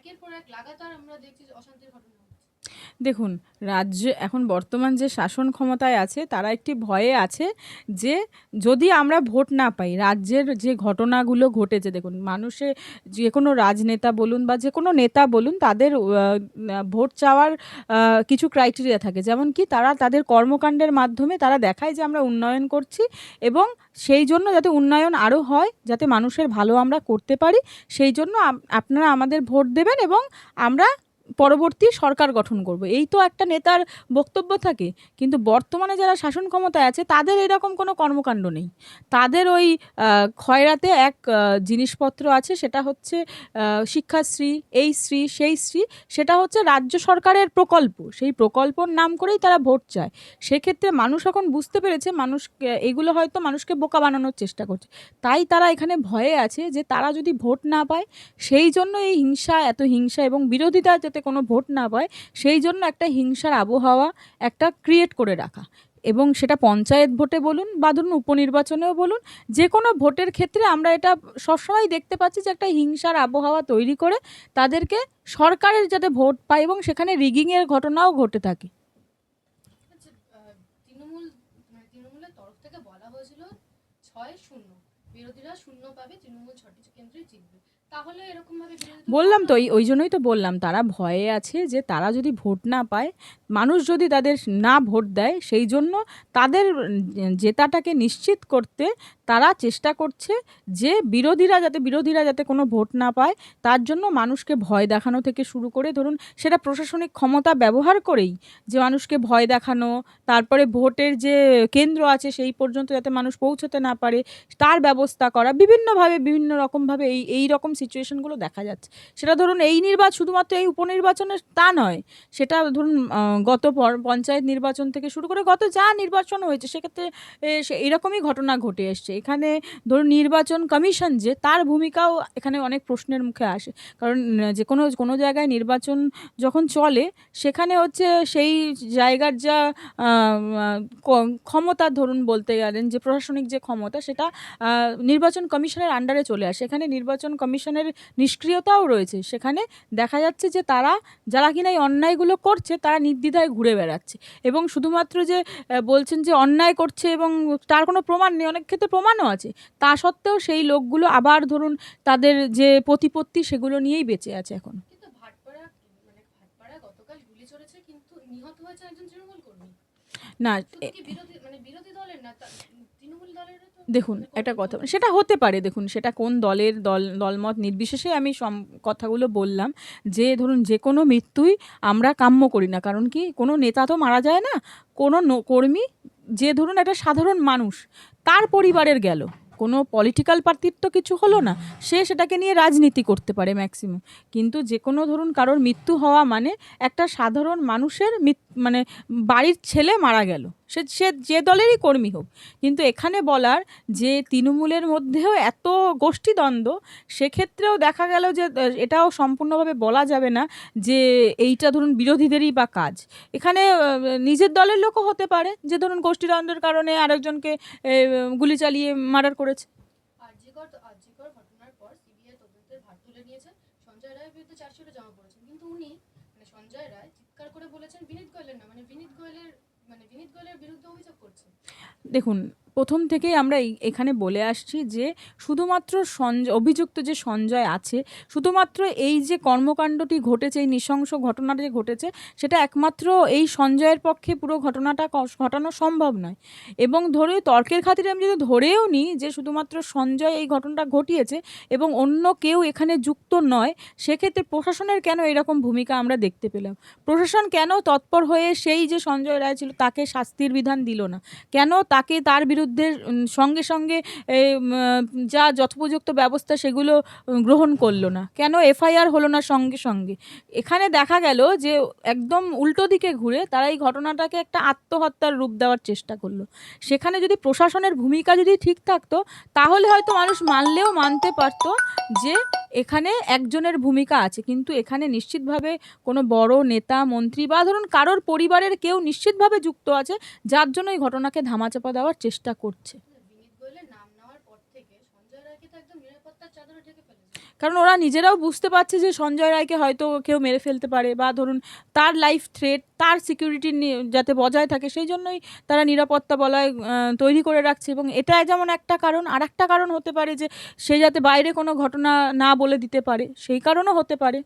একের পর এক লাগাতার আমরা দেখছি অশান্তির ঘটনা। দেখুন, রাজ্যে এখন বর্তমান যে শাসন ক্ষমতায় আছে, তারা একটি ভয়ে আছে যে যদি আমরা ভোট না পাই, রাজ্যের যে ঘটনাগুলো ঘটেছে, দেখুন, মানুষে যে কোনো রাজনেতা বলুন বা যে কোনো নেতা বলুন, তাদের ভোট চাওয়ার কিছু ক্রাইটেরিয়া থাকে। যেমন কি, তারা তাদের কর্মকাণ্ডের মাধ্যমে তারা দেখায় যে আমরা উন্নয়ন করছি এবং সেই জন্য যাতে উন্নয়ন আরও হয়, যাতে মানুষের ভালো আমরা করতে পারি, সেই জন্য আপনারা আমাদের ভোট দেবেন এবং আমরা পরবর্তী সরকার গঠন করব। এই তো একটা নেতার বক্তব্য থাকে, কিন্তু বর্তমানে যারা শাসন ক্ষমতায় আছে, তাদের এরকম কোনো কর্মকাণ্ড নেই। তাদের ওই খয়রাতে এক জিনিসপত্র আছে, সেটা হচ্ছে শিক্ষাশ্রী, এই শ্রী, সেই শ্রী, সেটা হচ্ছে রাজ্য সরকারের প্রকল্প। সেই প্রকল্পর নাম করেই তারা ভোট চায়। সেক্ষেত্রে মানুষ এখন বুঝতে পেরেছে, মানুষ এগুলো হয়তো মানুষকে বোকা বানানোর চেষ্টা করছে। তাই তারা এখানে ভয়ে আছে যে তারা যদি ভোট না পায়, সেই জন্য এই হিংসা, এত হিংসা এবং বিরোধিতা যাতে কোনো ভোট না পায়, সেই জন্য একটা হিংসার আবহাওয়া একটা ক্রিয়েট করে রাখা। এবং সেটা পঞ্চায়েত ভোটে বলুন বা ধরুন উপনির্বাচনেও বলুন, যে কোনো ভোটের ক্ষেত্রে আমরা এটা সবসময় দেখতে পাচ্ছি যে একটা হিংসার আবহাওয়া তৈরি করে তাদেরকে সরকারের যাতে ভোট পায় এবং সেখানে রিগিংয়ের ঘটনাও ঘটে থাকে। মানে বিরোধীরা শূন্য পাবে, তৃণমূল ছটি কেন্দ্রে জিতবে। বললাম তো ওই জন্যই তো বললাম তারা ভয়ে আছে যে তারা যদি ভোট না পায় মানুষ যদি তাদের না ভোট দেয় সেই জন্য তাদের জেতাটাকে নিশ্চিত করতে তারা চেষ্টা করছে যে বিরোধীরা যাতে বিরোধীরা যাতে কোনো ভোট না পায় তার জন্য মানুষকে ভয় দেখানো থেকে শুরু করে ধরুন সেটা প্রশাসনিক ক্ষমতা ব্যবহার করেই যে মানুষকে ভয় দেখানো তারপরে ভোটের যে কেন্দ্র আছে সেই পর্যন্ত যাতে মানুষ পৌঁছতে না পারে তার ব্যবস্থা করা বিভিন্নভাবে বিভিন্ন রকমভাবে এই এই রকম সিচুয়েশনগুলো দেখা যাচ্ছে। সেটা ধরুন এই নির্বাচন শুধুমাত্র এই উপনির্বাচনে তা নয়, সেটা ধরুন গত পঞ্চায়েত নির্বাচন থেকে শুরু করে গত যা নির্বাচন হয়েছে, সেক্ষেত্রে এরকমই ঘটনা ঘটে এসছে। এখানে ধরুন নির্বাচন কমিশন যে, তার ভূমিকাও এখানে অনেক প্রশ্নের মুখে আসে। কারণ, যে কোনো কোনো জায়গায় নির্বাচন যখন চলে, সেখানে হচ্ছে সেই জায়গার যা ক্ষমতা ধরুন বলতে গেলেন, যে প্রশাসনিক যে ক্ষমতা, সেটা নির্বাচন কমিশনের আন্ডারে চলে আসে। এখানে নির্বাচন কমিশনের নিষ্ক্রিয়তাও রয়েছে। সেখানে দেখা যাচ্ছে যে তারা, যারা কিনা এই অন্যায়গুলো করছে, তারা নির্দ্বিধায় ঘুরে বেড়াচ্ছে। এবং শুধুমাত্র যে বলছেন যে অন্যায় করছে এবং তার কোনো প্রমাণ নেই, অনেক ক্ষেত্রে প্রমাণও আছে। তা সত্ত্বেও সেই লোকগুলো আবার ধরুন তাদের যে প্রতিপত্তি, সেগুলো নিয়েই বেঁচে আছে এখন। মানে নিহত হয়েছে একজন তৃণমূল কর্মী। না মানে দেখুন একটা কথা সেটা হতে পারে দেখুন সেটা কোন দলের দল দলমত নির্বিশেষে আমি সম কথাগুলো বললাম যে ধরুন যে কোনো মৃত্যুই আমরা কাম্য করি না কারণ কি কোনো নেতা তো মারা যায় না কোনো কর্মী যে ধরুন একটা সাধারণ মানুষ তার পরিবারের গেল। কোনো পলিটিক্যাল পার্টির তো কিছু হলো না। সে সেটাকে নিয়ে রাজনীতি করতে পারে ম্যাক্সিমাম কিন্তু যে কোনো ধরুন কারোর মৃত্যু হওয়া মানে একটা সাধারণ মানুষের মানে বাড়ির ছেলে মারা গেল। সে সে যে দলেরই কর্মী হোক। কিন্তু এখানে বলার যে তৃণমূলের মধ্যেও এত গোষ্ঠীদ্বন্দ্ব, সেক্ষেত্রেও দেখা গেল যে, এটাও সম্পূর্ণভাবে বলা যাবে না যে এইটা ধরুন বিরোধীদেরই বা কাজ। এখানে নিজের দলের লোকও হতে পারে যে ধরুন গোষ্ঠীদ্বন্দ্বের কারণে আরেকজনকে গুলি চালিয়ে মার্ডার করেছে। মানে সঞ্জয় রায়, চিৎকার করে বলেছেন, বিনীত গোয়েলের না। মানে বিনীত গোয়েলের মানে বিরুদ্ধে অভিযোগ করছে? দেখুন প্রথম থেকেই আমরা এখানে বলে আসছি যে শুধুমাত্র সঞ্জয় অভিযুক্ত যে সঞ্জয় আছে, শুধুমাত্র এই যে কর্মকাণ্ডটি ঘটেছে, এই নৃশংস ঘটনাটা ঘটেছে, সেটা একমাত্র এই সঞ্জয়ের পক্ষে পুরো ঘটনাটা ঘটানো সম্ভব নয়। এবং ধরে তর্কের খাতিরে আমি যদি ধরেও নিই যে শুধুমাত্র সঞ্জয় এই ঘটনাটা ঘটিয়েছে এবং অন্য কেউ এখানে যুক্ত নয়, সেক্ষেত্রে প্রশাসনের কেন এরকম ভূমিকা আমরা দেখতে পেলাম? প্রশাসন কেন তৎপর হয়ে সেই যে সঞ্জয় রায় ছিল, তাকে শাস্তির বিধান দিল না? কেন তাকে তার বিরুদ্ধে উম, সঙ্গে সঙ্গে যা যথোপযুক্ত ব্যবস্থা সেগুলো গ্রহণ করল না। কেন এফআইআর হলো না সঙ্গে সঙ্গে? এখানে দেখা গেল যে একদম উল্টো দিকে ঘুরে তারা এই ঘটনাটাকে একটা আত্মহত্যার রূপ দেওয়ার চেষ্টা করল। সেখানে যদি প্রশাসনের ভূমিকা যদি ঠিক থাকতো তাহলে হয়তো মানুষ মানলেও মানতে পারতো যে এখানে একজনের ভূমিকা আছে, কিন্তু এখানে নিশ্চিতভাবে কোনো বড় নেতা, মন্ত্রী বা ধরুন কারোর পরিবারের কেউ নিশ্চিতভাবে যুক্ত আছে, যার জন্য এই ঘটনাকে ধামাচাপা দেওয়ার চেষ্টা করছে বিনীত গোয়েলের নাম নেওয়ার পর থেকে সঞ্জয় রায়কে তো একদম নিরাপত্তার চাদরে ঢেকে ফেলেছে কারণ ওরা নিজেরাও বুঝতে পারছে যে সঞ্জয় রায়কে হয়তো কেউ মেরে ফেলতে পারে বা ধরুন তার লাইফ থ্রেট তার সিকিউরিটি যাতে বজায় থাকে, সেই জন্যই তারা নিরাপত্তা বলয় তৈরি করে রাখছে। এবং এটা যেমন একটা কারণ আর একটা কারণ হতে পারে যে সে যাতে বাইরে কোনো ঘটনা না বলে দিতে পারে, সেই কারণও হতে পারে।